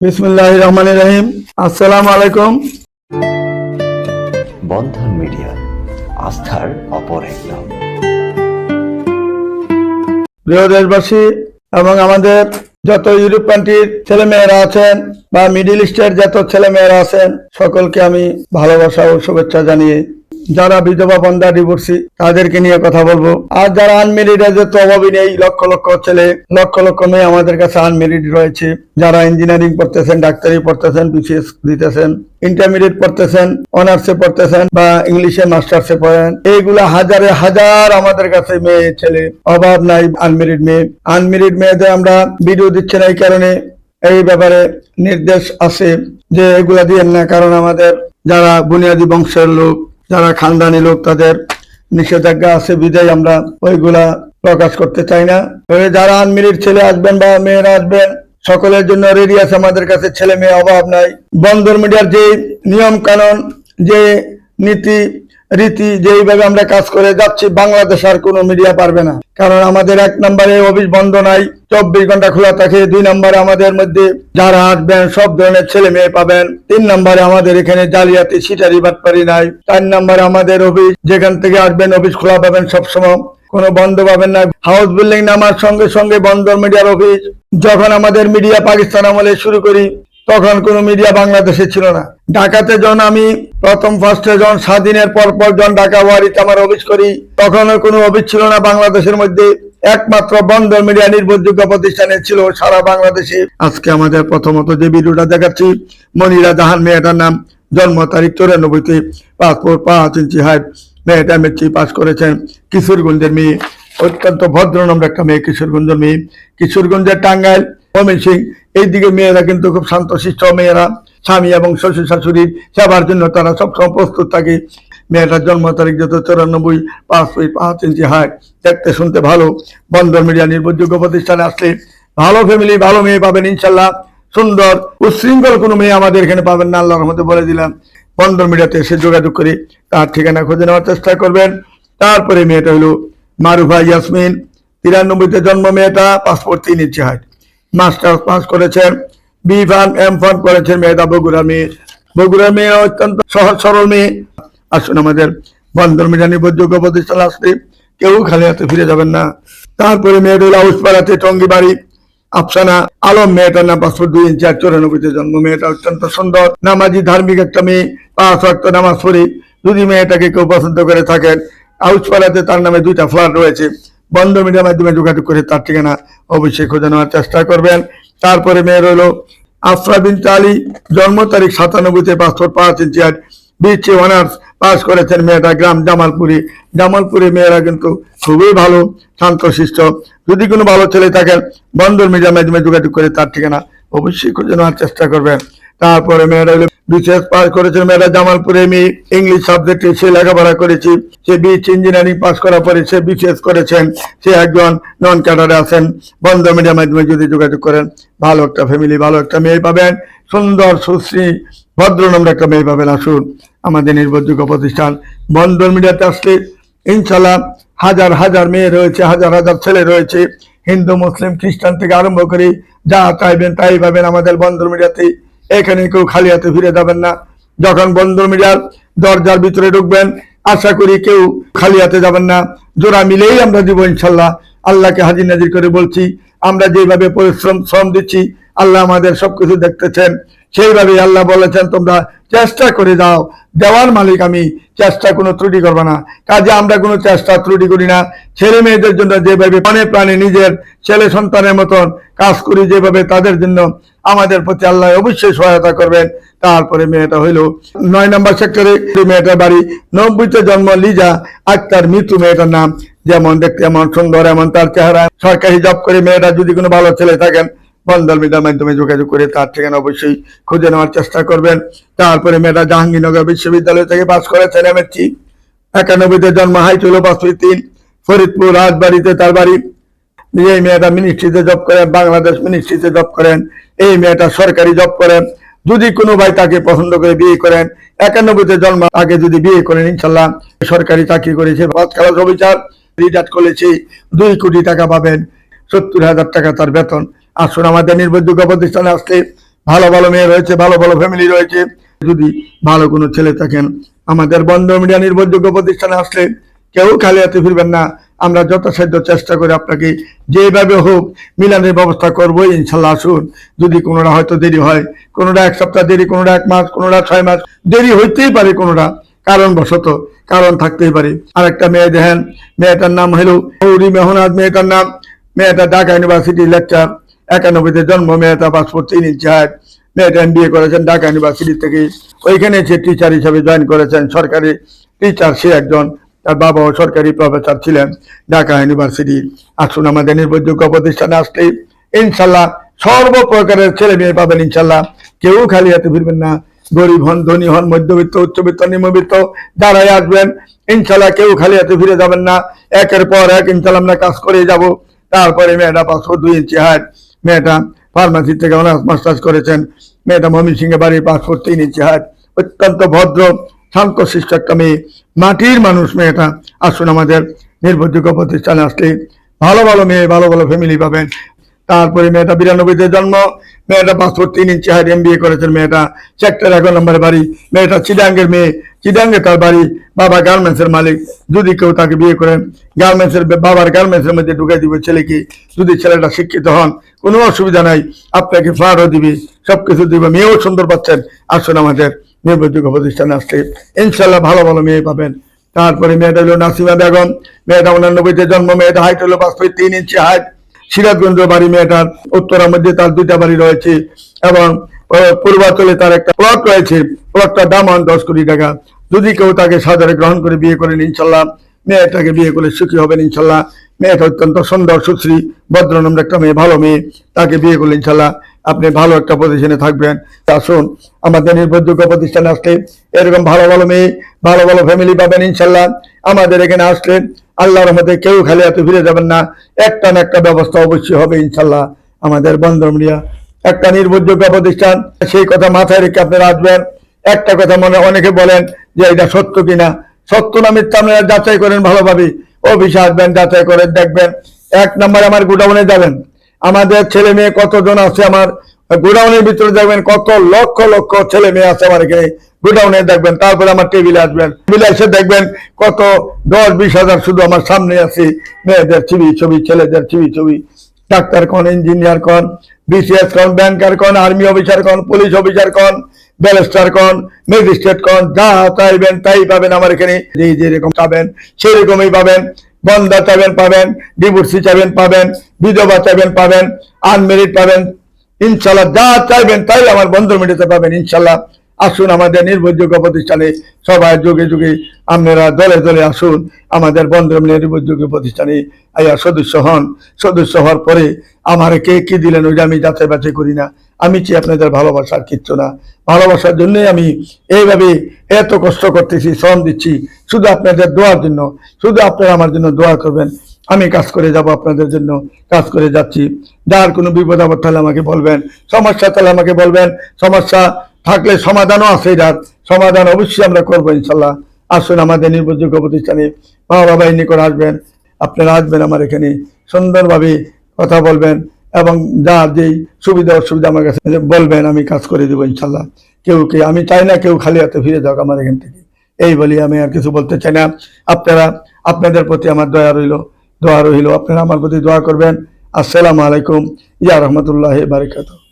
বিসমুল্লাহ রহমান রহিম। আসসালামু আলাইকুম। বন্ধন মিডিয়া আস্থার অপর এক নাম প্রিয় দেশবাসী এবং আমাদের যত ইউরোপ কান্ট্রির ছেলে মেয়েরা আছেন বা মিডিল ইস্টের যত ছেলে মেয়েরা আছেন সকলকে আমি ভালোবাসা ও শুভেচ্ছা জানিয়ে যারা বিধবা বন্ধা ডিভোর্সি তাদেরকে নিয়ে কথা বলব। আর যারা আনমেরিড এদের তো অভাবই নেই। লক্ষ লক্ষ ছেলে, লক্ষ লক্ষ মেয়ে আমাদের কাছে আনমেরিড রয়েছে। যারা ইঞ্জিনিয়ারিং পড়তেছেন, ডাক্তারি পড়তেছেন বিসিএস দিতেছেন ইন্টারমিডিয়েট পড়তেছেন অনার্সে পড়তেছেন, বা ইংলিশে মাস্টার্সে পড়েন, এইগুলা হাজারে হাজার আমাদের কাছে মেয়ে, ছেলে, অভাব নাই আনমেরিড মেয়ে। আনমেরিড মেয়েদের আমরা ভিডিও দিচ্ছি না এই কারণে। এই ব্যাপারে নির্দেশ আছে যে এগুলা দিয়েন না, কারণ আমাদের যারা বুনিয়াদী বংশের লোক যারা খানদানি লোক, তাদের নিষেধাজ্ঞা আছে, বিদায় আমরা ওইগুলা প্রকাশ করতে চাই না। তবে যারা আনমিরির ছেলে আসবেন বা মেয়েরা আসবেন, সকলের জন্য রেডি আছে আমাদের কাছে। ছেলে মেয়ে অভাব নাই। বন্দর মিডিয়ার যে নিয়ম কানুন যে নীতি রীতি যেইভাবে আমরা কাজ করে যাচ্ছি, বাংলাদেশ আর কোনো মিডিয়া পারবে না। কারণ আমাদের এক নম্বরে অফিস বন্ধ নাই, চব্বিশ ঘণ্টা খোলা থাকে, দুই নম্বরে আমাদের মধ্যে যারা আসবেন, সব ধরনের ছেলে মেয়ে পাবেন। তিন নম্বরে আমাদের এখানে জালিয়াতি, সিটারি বাটপারি নাই। চার নম্বরে আমাদের অফিস, যেখান থেকে আসবেন, অফিস খোলা পাবেন সবসময়। কোনো বন্ধ পাবেন না। হাউস বিল্ডিং নামার সঙ্গে সঙ্গে বন্ধ মিডিয়ার অফিস। যখন আমাদের মিডিয়া পাকিস্তান আমলে শুরু করি তখন কোনো মিডিয়া বাংলাদেশে ছিল না। ঢাকাতে যখন আমি প্রথম ফার্স্টে যখন স্বাধীনের পর পর যখন ঢাকা ওয়ারিতে আমার অফিস করি, তখনও কোনো অফিস ছিল না বাংলাদেশের মধ্যে। একমাত্র বন্দর মিডিয়া নির্ভরযোগ্য প্রতিষ্ঠানে ছিল সারা বাংলাদেশে। আজকে আমাদের প্রথমত যে ভিডিওটা দেখাচ্ছি, মনিরা জাহান মেয়েটার নাম, জন্ম তারিখ চৌরানব্বইতে, পাসপোর্ট পাঁচ ইঞ্চি হাইট মেয়েটা মেট্রিক পাস করেছেন কিশোরগঞ্জের মেয়ে, অত্যন্ত ভদ্র নম্বর একটা মেয়ে, কিশোরগঞ্জের মেয়ে। কিশোরগঞ্জের টাঙ্গাইল ময়মন সিং এইদিকে মেয়েরা কিন্তু খুব শান্তশিষ্ট মেয়েরা, স্বামী এবং শ্বশুর শাশুড়ির সেবার জন্য তারা সবসময় প্রস্তুত থাকে। মেয়েটার জন্ম তারিখ যত চৌরানব্বই পাঁচ ফিট পাঁচ ইঞ্চি হাইট। দেখতে শুনতে ভালো। বন্দর মিডিয়া নির্ভরযোগ্য প্রতিষ্ঠানে আসলে ভালো ফ্যামিলি ভালো মেয়ে পাবেন ইনশাল্লাহ। সুন্দর উশৃঙ্খল কোনো মেয়ে আমাদের এখানে পাবেন না, আল্লাহর মধ্যে বলে দিলাম। বন্দর মিডিয়াতে এসে যোগাযোগ করে তার ঠিকানা খুঁজে নেওয়ার চেষ্টা করবেন। তারপরে মেয়েটা হলো মারুফা ইয়াসমিন। তিরানব্বইতে জন্ম মেয়েটা পাসপোর্ট তিন ইঞ্চি হাইট। মাস্টার্স পাস করেছেন বি ফার্ম এম ফার্ম করেছেন মেয়েটা বগুড়া মেয়ে বগুড়া মেয়ে অত্যন্ত সহজ, সরল মেয়ে। আসুন আমাদের বন্দর মিডিয়া নির্ভরযোগ্য প্রতিষ্ঠান আসলে কেউ খালি হাতে ফিরে যাবেন না। তারপরে মেয়েটা হলো হাউসপাড়াতে টঙ্গি বাড়ি আফসানা আলম মেয়েটার নাম পাসপোর্ট দুই ইঞ্চি আর চৌরানব্বইতে জন্ম। মেয়েটা অত্যন্ত সুন্দর, নামাজি ধার্মিক একটা মেয়ে। পাঁচ ওয়াক্ত নামাজ পড়ি যদি মেয়েটাকে কেউ পছন্দ করে থাকেন হাউসপাড়াতে তার নামে দুইটা ফ্ল্যাট রয়েছে। বন্ধ মিডিয়ার মাধ্যমে যোগাযোগ করে তার ঠিকানা অবশ্যই খুঁজে নেওয়ার চেষ্টা করবেন। তারপরে মেয়ে রইল আফরা বিন আলী, জন্ম তারিখ সাতানব্বইতে পাসপোর্ট পাঁচ ইঞ্চি আর বিচি অনার্স পাস করেছেন মেয়েটা গ্রাম জামালপুরি। জামালপুরি মেয়েরা কিন্তু খুবই ভালো শান্তশিষ্ট যদি কোনো ভালো ছেলে থাকেন বন্দর মিডিয়ার মাধ্যমে যোগাযোগ করে তার ঠিকানা অবশ্যই খুঁজে নেওয়ার চেষ্টা করবেন। তারপরে মেয়েরা হলো বিশেষ পাস করেছেন মেয়েরা, জামালপুরে আমি ইংলিশ সাবজেক্টে সে লেখাপড়া করেছি। সে বিচ ইঞ্জিনিয়ারিং পাস করার পরে সে বিশেষ করেছেন। সে একজন নন ক্যাডারে আছেন। বন্ধ মিডিয়ার মাধ্যমে যদি যোগাযোগ করেন, ভালো একটা ফ্যামিলি ভালো একটা মেয়ে পাবেন। সুন্দর, সুশ্রী, ভদ্র নম্বর একটা মেয়ে পাবেন। আসুন, আমাদের নির্ভরযোগ্য প্রতিষ্ঠান বন্দর মিডিয়াতে আসলে ইনশাল্লাহ হাজার হাজার মেয়ে রয়েছে, হাজার হাজার ছেলে রয়েছে। হিন্দু, মুসলিম, খ্রিস্টান থেকে আরম্ভ করে যা চাইবেন তাই পাবেন আমাদের বন্দর মিডিয়াতে এখানে কেউ খালি হাতে ফিরে যাবেন না। যখন বন্দর মিডিয়ার দরজার ভিতরে ঢুকবেন, আশা করি কেউ খালি হাতে যাবেন না। জোড়া মিলেই আমরা দিব ইনশাল্লাহ। আল্লাহকে হাজির নাজির করে বলছি, আমরা যেভাবে পরিশ্রম, শ্রম দিচ্ছি, আল্লাহ আমাদের সবকিছু দেখতেছেন। সেইভাবে আল্লাহ বলেছেন, তোমরা চেষ্টা করে যাও। দেওয়ার মালিক আমি, চেষ্টা কোনো ত্রুটি করব না। কাজে আমরা কোনো চেষ্টা ত্রুটি করি না। ছেলে মেয়েদের জন্য যেভাবে প্রাণে প্রাণে নিজের ছেলে সন্তানের মতন কাজ করি, যেভাবে তাদের জন্য আমাদের প্রতি আল্লাহ অবশ্যই সহায়তা করবেন। তারপরে মেয়েটা হইল নয় নম্বর সেক্টরে মেয়েটার বাড়ি। নব্বইতে জন্ম লিজা আক্তার মৃত্যু মেয়েটার নাম। যেমন দেখতে এমন সুন্দর, এমন তার চেহারা। সরকারি জব করে মেয়েটা যদি কোনো ভালো ছেলে থাকেন মিডিয়ার মাধ্যমে যোগাযোগ করে তার ঠিকানা অবশ্যই খুঁজে নেওয়ার চেষ্টা করবেন। তারপরে মেয়েটা জাহাঙ্গীরনগর বিশ্ববিদ্যালয় থেকে পাস করেছেন এমএসসি একানব্বইতে জন্ম হাই ছিল পাঁচ তিন ফরিদপুর রাজবাড়িতে তার বাড়ি। এই মেয়েটা মিনিস্ট্রিতে জব করেন, বাংলাদেশ মিনিস্ট্রিতে জব করেন। এই মেয়েটা সরকারি জব করেন যদি কোনো ভাই তাকে পছন্দ করে বিয়ে করেন, একানব্বইতে জন্ম, আগে যদি বিয়ে করেন, ইনশাল্লাহ সরকারি চাকরি করেছে পাঁচ করেছে দুই কোটি টাকা পাবেন, সত্তর হাজার টাকা তার বেতন। আসুন, আমাদের নির্ভরযোগ্য প্রতিষ্ঠানে আসলে ভালো ভালো মেয়ে রয়েছে, ভালো ভালো ফ্যামিলি রয়েছে। যদি ভালো কোনো ছেলে থাকেন, আমাদের বন্ধ মিডিয়া নির্ভরযোগ্য প্রতিষ্ঠানে আসলে কেউ খালি হাতে ফিরবেন না। আমরা যথাসাধ্য চেষ্টা করে আপনাকে যেভাবে হোক মিলানের ব্যবস্থা করব, ইনশাল্লাহ আসুন। যদি কোনোটা হয়তো দেরি হয়, কোনোটা এক সপ্তাহ দেরি, কোনোটা এক মাস, কোনোটা ছয় মাস, দেরি হইতেই পারে কোনোটা, কারণবশত, কারণ থাকতেই পারে। আরেকটা মেয়ে দেখেন, মেয়েটার নাম হলো গৌরী মেহনাজ মেয়েটার নাম, মেয়েটা ঢাকা ইউনিভার্সিটি লেকচার, একানব্বইতে জন্ম, মেয়েটা পাসপোর্ট তিন ইঞ্চি হাইট, মেয়েটা এম করেছেন ঢাকা ইউনিভার্সিটি থেকে। ওইখানে সে টিচার হিসেবে জয়েন করেছেন, সরকারি টিচার সে একজন তার বাবাও সরকারি প্রফেসর ছিলেন ঢাকা ইউনিভার্সিটি আসুন আমাদের নির্ভরযোগ্য প্রতিষ্ঠানে আসলে ইনশাল্লাহ সর্বপ্রকারের ছেলে মেয়ে পাবেন ইনশাল্লাহ। কেউ খালি হাতে ফিরবেন না। গরিব হন, ধনী হন, মধ্যবিত্ত, উচ্চবিত্ত, নিম্নবিত্ত, যারাই আসবেন, ইনশাল্লাহ কেউ খালি হাতে ফিরে যাবেন না। একের পর এক ইনশাল্লাহ আমরা কাজ করে যাব। তারপরে মেয়েটা পাঁচশো দুই ইঞ্চি হাইট, মেয়েটা ফার্মাসি থেকে অনার্স মাস্টার্স করেছেন, মেয়েটা মমিন সিংহে বাড়ির পাঁচশো তিন ইঞ্চি হাইট, অত্যন্ত ভদ্র শান্ত শিষ্ট একটা মেয়ে মাটির মানুষ মেয়েটা আসুন আমাদের নির্ভরযোগ্য প্রতিষ্ঠানে আসলে ভালো ভালো মেয়ে, ভালো ভালো ফ্যামিলি পাবেন। তারপরে মেয়েটা বিরানব্বইতে জন্ম, মেয়েটা পাসপোর্ট তিন ইঞ্চি হাইট এম বিয়ে করেছেন মেয়েটা। সেক্টর এক নম্বরে বাড়ি, মেয়েটা চিডাঙ্গের মেয়ে। চিডাঙ্গে তার বাড়ি, বাবা গার্মেন্টসের মালিক। যদি কেউ তাকে বিয়ে করেন গার্মেন্টসের বাবার গার্মেন্টসের মধ্যে ঢুকে দিবে ছেলেকে। যদি ছেলেটা শিক্ষিত হন, কোনো অসুবিধা নাই। আপনাকে ফ্লাটও দিবে, সবকিছু দিবে। মেয়েও সুন্দর পাচ্ছেন। আসুন আমাদের নির্ভরযোগ্য প্রতিষ্ঠানে আসলে ইনশাল্লাহ ভালো ভালো মেয়ে পাবেন। তারপরে মেয়েটা হলো নাসিমা বেগম। মেয়েটা উনানব্বইতে জন্ম মেয়েটা হাইট হলো পাঁচ ফিট তিন ইঞ্চি হাইট। সিরাজগঞ্জ বাড়ি মেয়েটার, উত্তরার মধ্যে তার দুইটা বাড়ি রয়েছে এবং পূর্বাঞ্চলে তার একটা প্লট রয়েছে। প্লটটার দাম হন দশ কোটি টাকা। যদি কেউ তাকে সাদরে গ্রহণ করে বিয়ে করেন ইনশাল্লাহ মেয়েটাকে বিয়ে করে সুখী হবেন ইনশাল্লাহ মেয়েটা অত্যন্ত সুন্দর, সুশ্রী ভদ্রনম্র একটা মেয়ে, ভালো মেয়ে। তাকে বিয়ে করলে ইনশাল্লাহ আপনি ভালো একটা পজিশনে থাকবেন। আসুন আমাদের নির্ভরযোগ্য প্রতিষ্ঠানে আসলে, এরকম ভালো ভালো মেয়ে, ভালো ভালো ফ্যামিলি পাবেন ইনশাল্লাহ। আমাদের এখানে আসলেন আল্লাহর মধ্যে কেউ খালি এত ফিরে যাবেন না। একটা না একটা ব্যবস্থা অবশ্যই হবে ইনশাল্লাহ। আমাদের বন্ধন মিডিয়া একটা নির্ভরযোগ্য প্রতিষ্ঠান, সেই কথা মাথায় রেখে আপনারা আসবেন। একটা কথা মনে, অনেকে বলেন যে এটা সত্য কিনা? সত্য না মিথ্যা আপনারা যাচাই করেন ভালোভাবে। অফিসে আসবেন, যাচাই করেন, দেখবেন। এক নম্বর আমার গোডাউনে যাবেন। আমাদের ছেলে মেয়ে কতজন আছে আমার গোডাউনের ভিতরে দেখবেন কত লক্ষ লক্ষ ছেলে মেয়ে আছে আমার এখানে গোডাউনে দেখবেন। তারপরে আমার টেবিলে আসবেন। টেবিলে এসে দেখবেন কত দশ বিশ হাজার শুধু আমার সামনে আছে মেয়েদের ছবি ছবি, ছেলেদের ছবি ছবি। ডাক্তার কোন, ইঞ্জিনিয়ার কোন বিসিএস কোন ব্যাংকার কোন আর্মি অফিসার কোন পুলিশ অফিসার কোন ব্যারিস্টার কোন ম্যাজিস্ট্রেট কোন, যা চাইবেন তাই পাবেন আমার এখানে। যে যেরকম চাবেন সেরকমই পাবেন। বন্ধা চাবেন, পাবেন, ডিভোর্সি চাবেন, পাবেন, বিধবা চাবেন, পাবেন আনমেরিড পাবেন, ইনশাল্লাহ যা চাইবেন তাই আমার বন্ধু মেটাতে পাবেন, ইনশাল্লাহ। আসুন আমাদের নির্ভরযোগ্য প্রতিষ্ঠানে সবাই যুগে যুগে আপনারা দলে দলে আসুন। আমাদের বন্ধু নির্ভরযোগ্য প্রতিষ্ঠানে আইয়া সদস্য হন। সদস্য হওয়ার পরে আমার কে কি দিলেন ওইটা আমি যাচাই বাছাই করি না। আমি চাই আপনাদের ভালোবাসার কিচ্ছু না। ভালোবাসার জন্যই আমি এইভাবে এত কষ্ট করতেছি, শ্রম দিচ্ছি। শুধু আপনাদের দোয়ার জন্য, শুধু আপনারা আমার জন্য দোয়া করবেন। আমি কাজ করে যাব আপনাদের জন্য, কাজ করে যাচ্ছি। যার কোনো বিপদ আপদ তাহলে আমাকে বলবেন। সমস্যা তাহলে আমাকে বলবেন। সমস্যা থাকলে সমাধানও আছে এটার। সমাধান অবশ্যই আমরা করব ইনশাল্লাহ। আসুন আমাদের নির্ভরযোগ্য প্রতিষ্ঠানে বাবা নিকট আসবেন, আপনারা আসবেন আমার এখানে, সুন্দরভাবে কথা বলবেন এবং যা যেই সুবিধা অসুবিধা আমার কাছে বলবেন, আমি কাজ করে দেবো ইনশাল্লাহ। কেউ কে, আমি চাই না কেউ খালি হাতে ফিরে যাক আমার এখান থেকে। এই বলি আমি আর কিছু বলতে চাই না। আপনারা, আপনাদের প্রতি আমার দয়া রইল, দোয়া রইল। আপনারা আমার প্রতি দোয়া করবেন। আসসালামু আলাইকুম। ইয়া রহমতুল্লাহ বারিকাতুহ।